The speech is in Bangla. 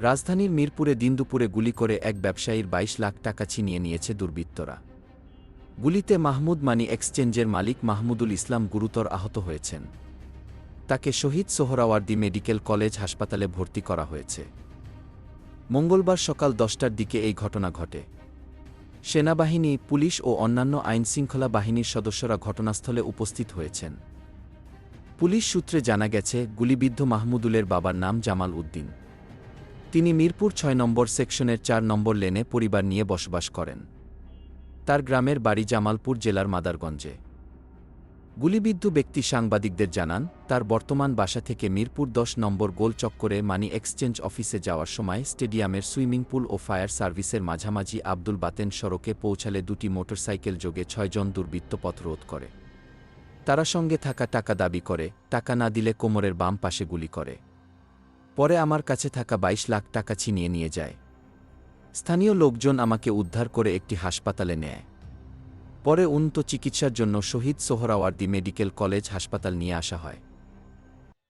রাজধানীর মিরপুরে দিনদুপুরে গুলি করে এক ব্যবসায়ীর ২২ লাখ টাকা ছিনিয়ে নিয়েছে দুর্বৃত্তরা। গুলিতে মাহমুদ মানি এক্সচেঞ্জের মালিক মাহমুদুল ইসলাম গুরুতর আহত হয়েছেন। তাকে শহীদ সোহরাওয়ার্দী মেডিকেল কলেজ হাসপাতালে ভর্তি করা হয়েছে। মঙ্গলবার সকাল দশটার দিকে এই ঘটনা ঘটে। সেনাবাহিনী, পুলিশ ও অন্যান্য আইনশৃঙ্খলা বাহিনীর সদস্যরা ঘটনাস্থলে উপস্থিত হয়েছেন। পুলিশ সূত্রে জানা গেছে, গুলিবিদ্ধ মাহমুদুলের বাবার নাম জামাল উদ্দিন। তিনি মিরপুর ছয় নম্বর সেকশনের চার নম্বর লেনে পরিবার নিয়ে বসবাস করেন। তার গ্রামের বাড়ি জামালপুর জেলার মাদারগঞ্জে। গুলিবিদ্ধ ব্যক্তি সাংবাদিকদের জানান, তার বর্তমান বাসা থেকে মিরপুর দশ নম্বর গোল চক্করে মানি এক্সচেঞ্জ অফিসে যাওয়ার সময় স্টেডিয়ামের সুইমিং পুল ও ফায়ার সার্ভিসের মাঝামাঝি আব্দুল বাতেন সড়কে পৌঁছালে দুটি মোটরসাইকেল যোগে ছয়জন দুর্বৃত্ত পথ রোধ করে। তারা সঙ্গে থাকা টাকা দাবি করে, টাকা না দিলে কোমরের বাম পাশে গুলি করে। পরে আমার কাছে থাকা ২২ লাখ টাকা ছিনিয়ে নিয়ে যায়। স্থানীয় লোকজন আমাকে উদ্ধার করে একটি হাসপাতালে নেয়। পরে উন্নত চিকিৎসার জন্য শহীদ সোহরাওয়ার্দি মেডিকেল কলেজ হাসপাতাল নিয়ে আসা হয়।